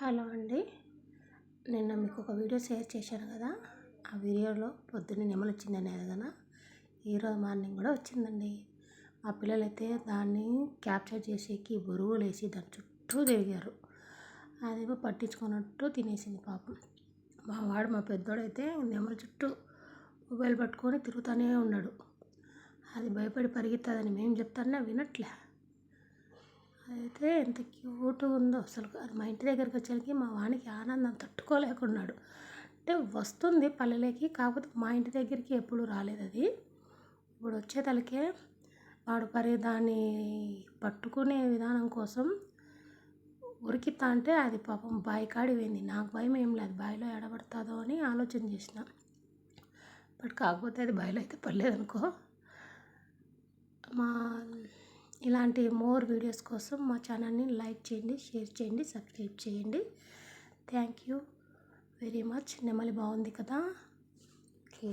Hello అండి. నిన్న మీకు ఒక వీడియో షేర్ చేశాను కదా. ఆ వీడియోలో పొద్దున్నే నెమలు వచ్చింది కదా. ఈరోజు మార్నింగ్ కూడా వచ్చిందండి. మా పిల్లలైతే దాన్ని క్యాప్చర్ చేసేకి బరువులు వేసి దాని చుట్టూ తిరిగారు. అదేమో పట్టించుకున్నట్టు తినేసింది పాపం. మా వాడు మా పెద్దోడైతే నెమలు చుట్టూ మొబైల్ పట్టుకొని తిరుగుతూనే ఉన్నాడు. అది భయపడి పరిగెత్తదని మేము చెప్తానే వినట్లే. అయితే ఎంత క్యూట్గా ఉందో అసలు. అది మా ఇంటి దగ్గరికి వచ్చేసరికి మా వానికి ఆనందం తట్టుకోలేకున్నాడు. అంటే వస్తుంది పల్లెలకి కాకపోతే మా ఇంటి దగ్గరికి ఎప్పుడు రాలేదు అది. ఇప్పుడు వచ్చే తలకే వాడు పరి దాన్ని పట్టుకునే విధానం కోసం ఉరికితా అంటే అది పాపం బావి కాడిపోయింది. నాకు భయం ఏం లేదు బాయిలో ఎడబడుతుందో అని ఆలోచన చేసిన. బట్ కాకపోతే అది బాయిలో అయితే పడలేదనుకో మా ఇలాంటి మోర్ వీడియోస్ కోసం మా ఛానల్ని లైక్ చేయండి షేర్ చేయండి సబ్స్క్రైబ్ చేయండి. Thank you very much. నెమలి బాగుంది కదా? ఓకే.